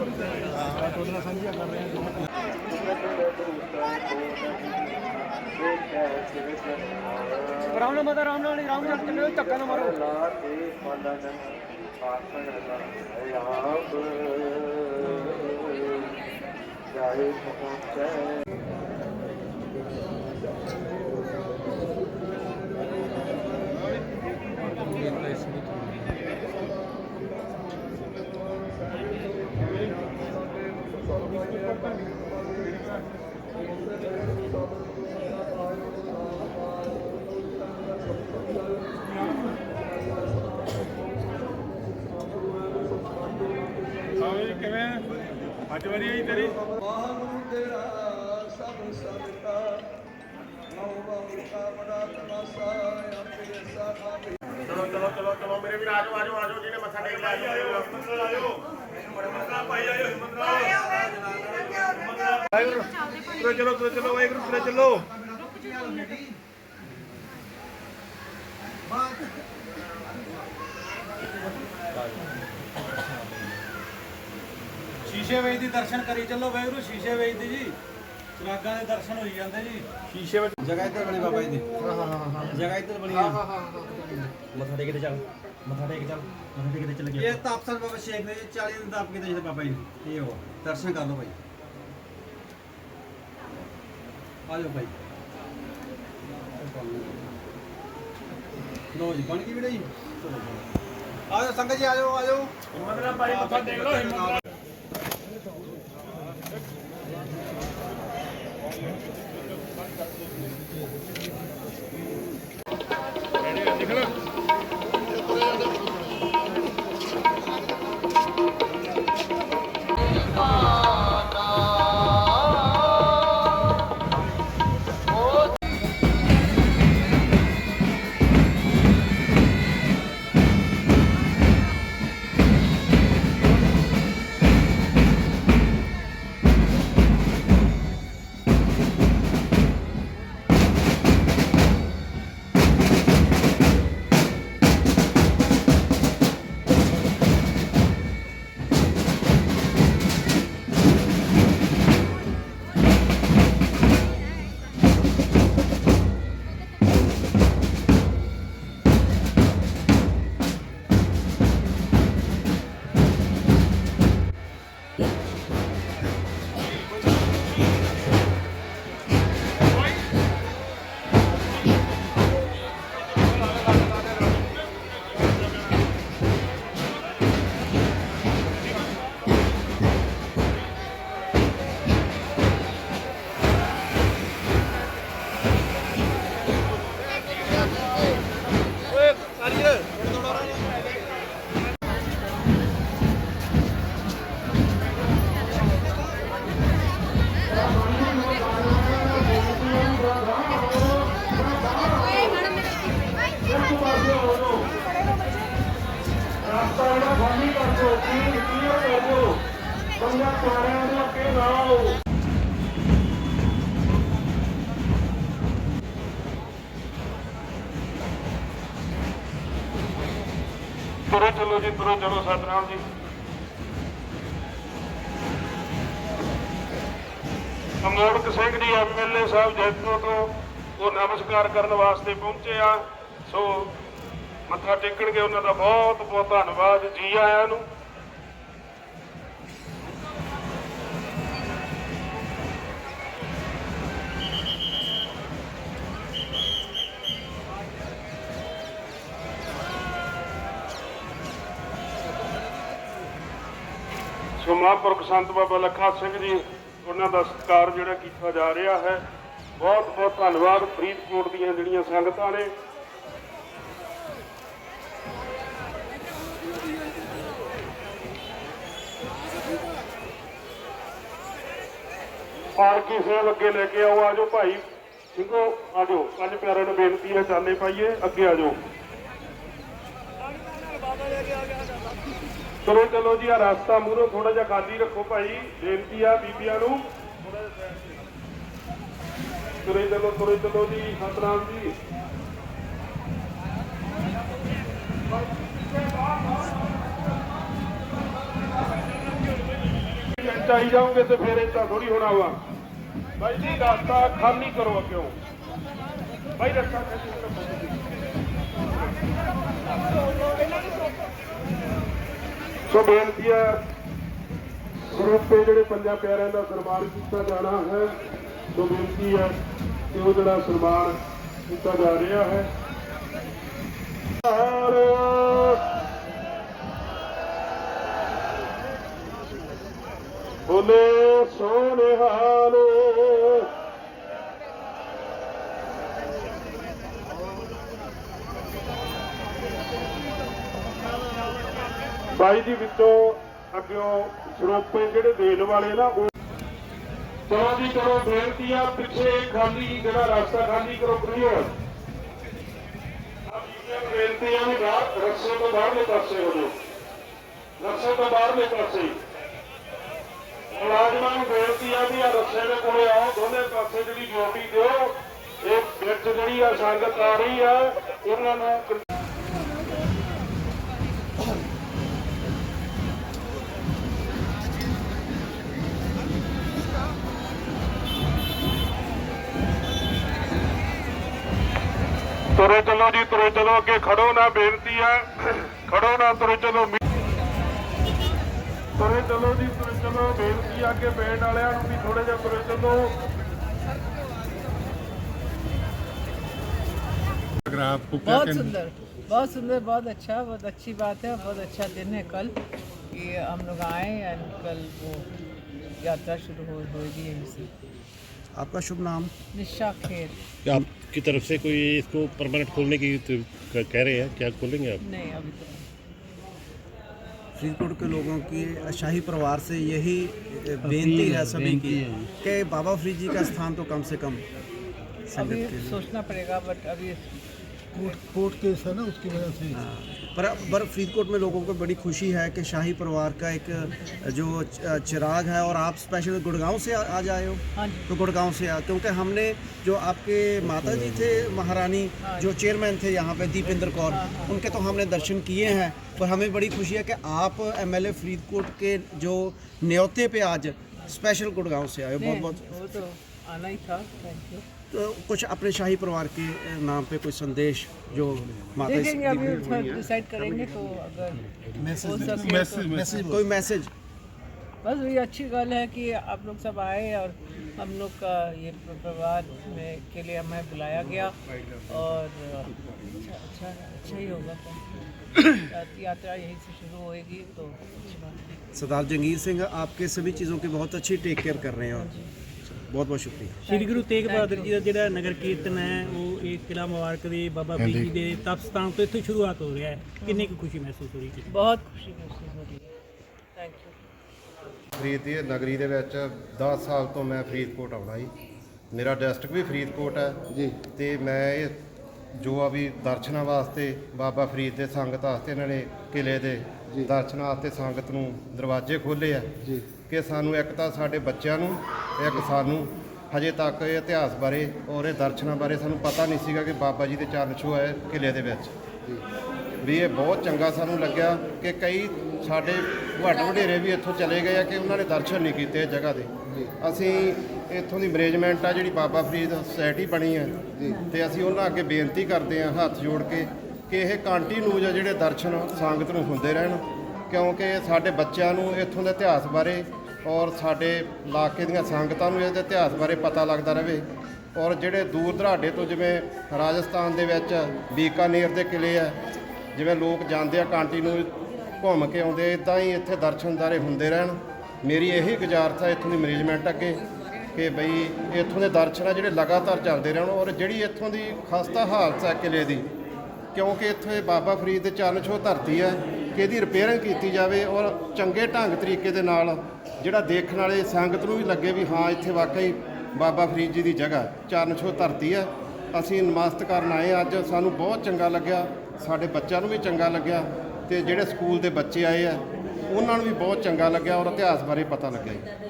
ਤੁਹਾਡੇ ਨਾਲ ਸਾਂਝੀਆਂ ਕਰ ਨਾਲ ਮਤਾ ਆਰਾਮ ਨਾਲ ਨਹੀਂ ਆਰਾਮ ਨਾਲ ਚੱਲੋ ਧੱਕਾ ਨਾ ਮਾਰੋ। ਜਾਏ ਪਹੁੰਚੇ ਅੱਜ ਵਾਰੀ ਆਈ ਤੇਰੀ। ਵਾਹਿਗੁਰੂ ਤੇਰਾ ਸਭ ਸੰਤਾ ਨਉ ਬਾਬਾ ਬੜਾ ਤਮਾਸਾ ਆਪੇ ਸਾਖਾ ਚਲੋ ਚਲੋ ਚਲੋ ਚਲੋ ਮੇਰੇ ਵੀਰ ਆਜੋ ਆਜੋ ਆਜੋ ਜਿਹਨੇ ਮੱਥਾ ਟੇਕ ਲਿਆ ਆਜੋ ਨਾਲ। ਆਜੋ ਨਾਲ ਭਾਈ ਆਜੋ ਨਾਲ ਵਾਹਿਗੁਰੂ ਤੁਰੇ ਚਲੋ ਤੁਰੇ ਚਲੋ ਵਾਹਿਗੁਰੂ ਤੁਰੇ ਚਲੋ। ਸ਼ੀਸ਼ੇ ਵੇਚ ਦੀ ਦਰਸ਼ਨ ਕਰੀ ਚੱਲੋ ਵੈਗਰੂ ਸ਼ੀਸ਼ੇ ਵੇਚ ਦੀ ਜੀ। ਸੁਰਾਗਾਂ ਦੇ ਦਰਸ਼ਨ ਹੋਈ ਜਾਂਦੇ ਜੀ। ਸ਼ੀਸ਼ੇ ਵਿੱਚ ਜਗ੍ਹਾ ਇੱਧਰ ਬਣੀ ਬਾਬਾ ਜੀ ਦੀ। ਹਾਂ ਹਾਂ ਹਾਂ ਜਗ੍ਹਾ ਇੱਧਰ ਬਣੀ ਹਾਂ ਹਾਂ ਮੱਥਾ ਟੇਕ ਤੇ ਚੱਲ ਮੱਥਾ ਟੇਕ ਚੱਲ ਮੱਥਾ ਟੇਕ ਤੇ ਚੱਲ ਇਹ ਤਾਂ ਅਫਸਰ ਬਾਬਾ ਸ਼ੇਖ ਨੇ 40 ਦਿਨ ਦਾ ਕੀਤਾ ਜੀ ਬਾਬਾ ਜੀ। ਇਹ ਉਹ ਦਰਸ਼ਨ ਕਰ ਲਓ ਭਾਈ ਆ ਜਾਓ ਭਾਈ ਲੋ ਜੀ ਬਣ ਗਈ ਵੀਡੀਓ ਜੀ? ਆ ਜਾਓ ਸੰਗਤ ਜੀ ਆ ਜਾਓ ਆ ਜਾਓ। ਹਿੰਮਤ ਨਾਲ ਭਾਈ ਮੱਥਾ ਟੇਕ ਲਓ ਹਿੰਮਤ ਨਾਲ। ਤੁਰੋ ਚਲੋ ਜੀ, ਤੁਰੋ ਚਲੋ ਸਤਨਾਮ ਜੀ। ਅਮੋੜਕ ਸਿੰਘ ਜੀ ਐਮਐਲਏ ਸਾਹਿਬ ਜੈਤੋ ਤੋਂ ਉਹ ਨਮਸਕਾਰ ਕਰਨ ਵਾਸਤੇ ਪਹੁੰਚੇ ਆ। ਸੋ ਮੱਥਾ ਟੇਕਣਗੇ ਉਹਨਾਂ ਦਾ ਬਹੁਤ ਬਹੁਤ ਧੰਨਵਾਦ ਜੀ ਆਇਆਂ ਨੂੰ। ਮਹਾਂਪੁਰਖ ਸੰਤ ਬਾਬਾ ਲੱਖਾ ਸਿੰਘ ਜੀ, ਉਹਨਾਂ ਦਾ ਸਤਿਕਾਰ ਜਿਹੜਾ ਕੀਤਾ ਜਾ ਰਿਹਾ ਹੈ। ਬਹੁਤ ਬਹੁਤ ਧੰਨਵਾਦ ਫਰੀਦਕੋਟ ਦੀਆਂ ਜਿਹੜੀਆਂ ਸੰਗਤਾਂ ਨੇ। ਪਾਲਕੀ ਸੇਵ ਅੱਗੇ ਲੈ ਕੇ ਆਓ ਆਜੋ ਭਾਈ। ਸਿੰਘੋ ਆਜੋ ਪੰਜ ਪਿਆਰਿਆਂ ਨੂੰ ਬੇਨਤੀ ਹੈ, ਚਾਲੇ ਪਾਈਏ, ਅੱਗੇ ਆਜੋ ਚਲੋ ਚਲੋ ਜੀ ਆ ਰਸਤਾ ਮੂਹਰੋਂ ਥੋੜਾ ਜਿਹਾ ਖਾਲੀ ਰੱਖੋ ਭਾਈ। ਬੇਨਤੀ ਆ ਬੀਬੀਆਂ ਨੂੰ। ਤੁਰੇ ਚਲੋ ਤੁਰੇ ਚਲੋ ਜੀ, ਸਤਨਾਮ ਜੀ। ਵਿੱਚ ਜਾਓਗੇ ਤੇ ਫਿਰ ਏਦਾਂ ਥੋੜੀ ਹੋਣਾ ਵਾ। ਬਾਈ ਜੀ, ਰਸਤਾ ਖਾਲੀ ਕਰੋ ਅੱਗਿਓਂ। ਬਾਈ, ਰਸਤਾ ਖਾਲੀ ਕਰੋ। ਸੋ ਬੇਨਤੀ ਹੈ ਸਰੂਪੇ ਜਿਹੜੇ ਪੰਜਾਂ ਪਿਆਰਿਆਂ ਦਾ ਸਨਮਾਨ ਕੀਤਾ ਜਾਣਾ ਹੈ, ਸੋ ਬੇਨਤੀ ਹੈ ਕਿ ਉਹ ਜਿਹੜਾ ਸਨਮਾਨ ਕੀਤਾ ਜਾ ਰਿਹਾ ਹੈ। ਬੋਲੇ ਸੋਨੇ ਹਾਲ ਬਾਈ ਜੀ ਵਿੱਚੋਂ ਅੱਗਿਓਂ ਸਰੋਪੇ ਜਿਹੜੇ ਦੇਣ ਵਾਲੇ ਨਾ ਉਹ ਚਲੋ ਜੀ ਕਰੋ ਬੇਨਤੀ ਆ ਪਿੱਛੇ ਖਾਲੀ ਜਿਹੜਾ ਰਸਤਾ ਖਾਲੀ ਕਰੋ ਕਲੀਅਰ। ਬੇਨਤੀ ਆ ਵੀ ਬਾਹਰ, ਰਸਤੇ ਤੋਂ ਬਾਹਰਲੇ ਪਾਸੇ ਹੋ ਜਾਓ। ਰਸਤੇ ਤੋਂ ਬਾਹਰਲੇ ਪਾਸੇ। ਮੁਲਾਜ਼ਮਾਂ ਨੂੰ ਬੇਨਤੀ ਆ ਵੀ ਆ ਰਸਤੇ ਦੇ ਕੋਲੇ ਆਓ, ਦੋਨੇ ਪਾਸੇ ਜਿਹੜੀ ਡਿਊਟੀ ਦਿਓ। ਇਹ ਵਿੱਚ ਜਿਹੜੀ ਆ ਸੰਗਤ ਆ ਰਹੀ ਆ, ਉਹਨਾਂ ਨੂੰ ਤੁਰੇ ਚਲੋ ਜੀ ਤੁਰੇ ਚਲੋ ਅੱਗੇ ਖੜੋ ਨਾ ਬੇਨਤੀ ਹੈ ਖੜੋ ਨਾ ਤੁਰੇ ਚਲੋ ਮੀ- ਤੁਰੇ ਚਲੋ ਜੀ ਤੁਰੇ ਚਲੋ ਬੇਨਤੀ ਆ ਅੱਗੇ ਬੈਂਡ ਵਾਲਿਆਂ ਨੂੰ ਵੀ ਥੋੜੇ ਜਿਹਾ ਤੁਰੇ ਚਲੋ अगर आपको क्या बहुत कहना सुंदर बहुत सुंदर बहुत अच्छा बहुत अच्छी बात है बहुत अच्छा दिन है कल कि हम लोग आए एंड कल वो यात्रा शुरू हो होगी यहीं से आपका शुभ नाम? निशा खेर। क्या आपकी तरफ़ से कोई इसको परमानेंट खोलने की तो कह रहे हैं? क्या खोलेंगे आप? नहीं अभी तो फरीदकोट के लोगों की शाही परिवार से यही बेनती है सभी की कि बाबा फरीद जी का स्थान तो कम से कम अभी संगत के लिए। सोचना पड़ेगा बट अभी कोर्ट केस है ना उसकी वजह से हाँ, पर पर फरीदकोट में लोगों को बड़ी खुशी है कि शाही परिवार का एक जो चिराग है और आप स्पेशल गुड़गांव से आ- आज आए हो? हाँ तो गुड़गांव से आ क्योंकि हमने जो आपके माता जी थे महारानी जो चेयरमैन थे यहाँ पे दीपेंद्र कौर उनके तो हमने दर्शन किए हैं पर हमें बड़ी खुशी है कि आप एमएलए फरीदकोट के जो न्योते पे आज स्पेशल गुड़गांव से आए हो। बहुत बहुत तो आना ही था थैंक यू तो कुछ अपने शाही परिवार के नाम पे कोई संदेश जो माता डिसाइड करेंगे तो अगर हो सके तो। कोई मैसेज बस वही अच्छी गल है कि आप लोग सब आए और हम लोग का ये परिवार में के लिए हमें बुलाया गया और अच्छा अच्छा अच्छा ही होगा यात- यात्रा यहीं से शुरू होएगी तो अच्छी बात सरदार जंगीर सिंह आपके सभी चीज़ों की बहुत अच्छी टेक केयर कर रहे हैं। ਬਹੁਤ ਬਹੁਤ ਸ਼ੁਕਰੀਆ। ਸ੍ਰੀ ਗੁਰੂ ਤੇਗ ਬਹਾਦਰ ਜੀ ਦਾ ਜਿਹੜਾ ਨਗਰ ਕੀਰਤਨ ਹੈ ਉਹ ਇਹ ਕਿਲਾ ਮੁਬਾਰਕ ਦੇ ਬਾਬਾ ਫਰੀਦ ਜੀ ਦੇ ਤਪਸਥਾਨ ਤੋਂ ਇੱਥੇ ਸ਼ੁਰੂਆਤ ਹੋ ਰਿਹਾ ਹੈ। ਕਿੰਨੀ ਕੁ ਖੁਸ਼ੀ ਮਹਿਸੂਸ ਹੋ ਰਹੀ ਹੈ ਬਹੁਤ ਖੁਸ਼ੀ ਮਹਿਸੂਸ ਹੋ ਰਹੀ ਹੈ। ਥੈਂਕ ਯੂ ਨਗਰੀ ਦੇ ਵਿੱਚ 10 ਸਾਲ ਤੋਂ ਮੈਂ ਫਰੀਦਕੋਟ ਆਉਣਾ ਜੀ। ਮੇਰਾ ਡਿਸਟ੍ਰਿਕਟ ਵੀ ਫਰੀਦਕੋਟ ਹੈ। ਜੀ। ਤੇ ਮੈਂ ਇਹ ਜੋ ਆ ਵੀ ਦਰਸ਼ਨਾਂ ਵਾਸਤੇ ਬਾਬਾ ਫਰੀਦ ਦੇ ਸੰਗਤ ਵਾਸਤੇ ਇਹਨਾਂ ਨੇ ਕਿਲੇ ਦੇ ਦਰਸ਼ਨਾਂ ਵਾਸਤੇ ਸੰਗਤ ਨੂੰ ਦਰਵਾਜ਼ੇ ਖੋਲੇ ਆ। ਜੀ। ਕਿ ਸਾਨੂੰ ਇੱਕ ਤਾਂ ਸਾਡੇ ਬੱਚਿਆਂ ਨੂੰ ਇੱਕ ਸਾਨੂੰ ਹਜੇ ਤੱਕ ਇਹ ਇਤਿਹਾਸ ਬਾਰੇ ਔਰ ਇਹ ਦਰਸ਼ਨਾਂ ਬਾਰੇ ਸਾਨੂੰ ਪਤਾ ਨਹੀਂ ਸੀਗਾ ਕਿ ਬਾਬਾ ਜੀ ਦੇ ਚਰਨ ਛੋਹ ਹੈ ਕਿਲੇ ਦੇ ਵਿੱਚ। ਵੀ ਇਹ ਬਹੁਤ ਚੰਗਾ ਸਾਨੂੰ ਲੱਗਿਆ ਕਿ ਕਈ ਸਾਡੇ ਵੱਡ ਵਡੇਰੇ ਵੀ ਇੱਥੋਂ ਚਲੇ ਗਏ ਆ ਕਿ ਉਹਨਾਂ ਨੇ ਦਰਸ਼ਨ ਨਹੀਂ ਕੀਤੇ ਇਸ ਜਗ੍ਹਾ ਦੇ। ਅਸੀਂ ਇੱਥੋਂ ਦੀ ਮੈਨੇਜਮੈਂਟ ਆ ਜਿਹੜੀ ਬਾਬਾ ਫਰੀਦ ਸੁਸਾਇਟੀ ਬਣੀ ਹੈ ਤੇ ਅਸੀਂ ਉਹਨਾਂ ਅੱਗੇ ਬੇਨਤੀ ਕਰਦੇ ਹਾਂ ਹੱਥ ਜੋੜ ਕੇ ਕਿ ਇਹ ਕੰਟੀਨਿਊ ਆ ਜਿਹੜੇ ਦਰਸ਼ਨ ਸੰਗਤ ਨੂੰ ਹੁੰਦੇ ਰਹਿਣ ਕਿਉਂਕਿ ਸਾਡੇ ਬੱਚਿਆਂ ਨੂੰ ਇੱਥੋਂ ਦੇ ਇਤਿਹਾਸ ਬਾਰੇ ਔਰ ਸਾਡੇ ਇਲਾਕੇ ਦੀਆਂ ਸੰਗਤਾਂ ਨੂੰ ਇਹਦੇ ਇਤਿਹਾਸ ਬਾਰੇ ਪਤਾ ਲੱਗਦਾ ਰਹੇ। ਔਰ ਜਿਹੜੇ ਦੂਰ ਦਰਾਡੇ ਤੋਂ ਜਿਵੇਂ ਰਾਜਸਥਾਨ ਦੇ ਵਿੱਚ ਬੀਕਾਨੇਰ ਦੇ ਕਿਲੇ ਆ, ਜਿਵੇਂ ਲੋਕ ਜਾਂਦੇ ਆ ਕੰਟੀਨਿਊ ਘੁੰਮ ਕੇ ਆਉਂਦੇ ਇਦਾਂ ਹੀ ਇੱਥੇ ਦਰਸ਼ਨਦਾਰੇ ਹੁੰਦੇ ਰਹਿਣ। ਮੇਰੀ ਇਹੀ ਗੁਜ਼ਾਰਿਸ਼ ਹੈ ਇੱਥੋਂ ਦੀ ਮੈਨੇਜਮੈਂਟ ਅੱਗੇ, ਕਿ ਬਈ ਇੱਥੋਂ ਦੇ ਦਰਸ਼ਨ ਆ ਜਿਹੜੇ ਲਗਾਤਾਰ ਚੱਲਦੇ ਰਹਿਣ ਔਰ ਜਿਹੜੀ ਇੱਥੋਂ ਦੀ ਖਸਤਾ ਹਾਲਤ ਹੈ ਕਿਲੇ ਦੀ, ਕਿਉਂਕਿ ਇੱਥੇ ਬਾਬਾ ਫਰੀਦ ਦੇ ਚਰਨ ਛੋਹ ਧਰਤੀ ਹੈ ਕਿ ਇਹਦੀ ਰਿਪੇਅਰਿੰਗ ਕੀਤੀ ਜਾਵੇ ਔਰ ਚੰਗੇ ਢੰਗ ਤਰੀਕੇ ਦੇ ਨਾਲ ਜਿਹੜਾ ਦੇਖਣ ਵਾਲੇ ਸੰਗਤ ਨੂੰ ਵੀ ਲੱਗੇ ਵੀ ਹਾਂ, ਇੱਥੇ ਵਾਕਈ ਬਾਬਾ ਫਰੀਦ ਜੀ ਦੀ ਜਗ੍ਹਾ, ਚਰਨ ਛੋਹ ਧਰਤੀ ਹੈ। ਅਸੀਂ ਨਮਸਤ ਕਰਨ ਆਏ ਅੱਜ। ਸਾਨੂੰ ਬਹੁਤ ਚੰਗਾ ਲੱਗਿਆ। ਸਾਡੇ ਬੱਚਿਆਂ ਨੂੰ ਵੀ ਚੰਗਾ ਲੱਗਿਆ ਤੇ ਜਿਹੜੇ ਸਕੂਲ ਦੇ ਬੱਚੇ ਆਏ ਆ, ਉਹਨਾਂ ਨੂੰ ਵੀ ਬਹੁਤ ਚੰਗਾ ਲੱਗਿਆ ਔਰ ਇਤਿਹਾਸ ਬਾਰੇ ਪਤਾ ਲੱਗਿਆ ਜੀ।